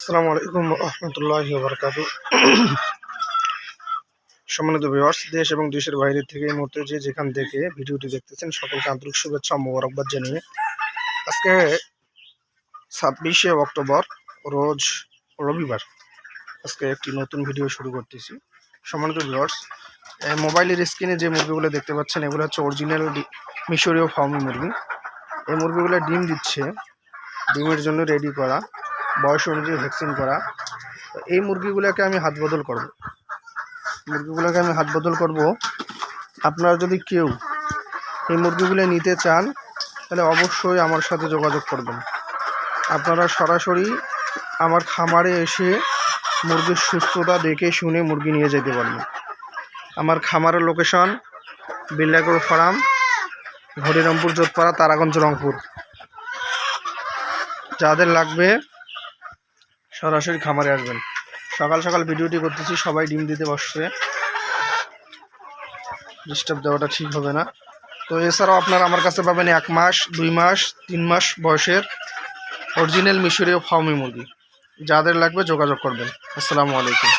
আসসালামু আলাইকুম রহমতুল্লাহ বরকাত সম্মানিত ভিউয়ার্স দেশ এবং দেশের বাইরে থেকে এই মুহূর্তে যে যেখান থেকে ভিডিওটি দেখতেছেন, সকলকে আন্তরিক শুভেচ্ছা মোবারকবাদ জানিয়ে আজকে ছাব্বিশে অক্টোবর, রোজ রবিবার আজকে একটি নতুন ভিডিও শুরু করতেছি। সম্মানিত ভিউয়ার্স মোবাইলের স্ক্রিনে যে মুরগিগুলো দেখতে পাচ্ছেন, এগুলো হচ্ছে অরিজিনাল মিশরীয় ফার্মি মুরগি। এই মুরগিগুলো ডিম দিচ্ছে, ডিমের জন্য রেডি করা। বয়স অনুযায়ী ভ্যাকসিন করা। তো এই মুরগিগুলোকে আমি হাত বদল করব। মুরগিগুলোকে আমি হাত বদল করব। আপনারা যদি কেউ এই মুরগিগুলো নিতে চান, তাহলে অবশ্যই আমার সাথে যোগাযোগ করবেন। আপনারা সরাসরি আমার খামারে এসে মুরগির সুস্থতা দেখে শুনে মুরগি নিয়ে যেতে পারবেন। আমার খামারের লোকেশন বিল্লাগড় ফার্ম হরিরামপুর যোধপাড়া তারাগঞ্জ, রংপুর। যাদের লাগবে সরাসরি খামারে আসবেন। সকাল সকাল ভিডিওটি করতেছি, সবাই ডিম দিতে বসছে। ডিস্টার্ব দেওয়াটা ঠিক হবে না। তো এছাড়াও আপনারা আমার কাছে পাবেন এক মাস, দুই মাস, তিন মাস বয়সের অরিজিনাল মিশরীয় ফার্মি মুরগি। যাদের লাগবে যোগাযোগ করবেন। আসসালামু আলাইকুম।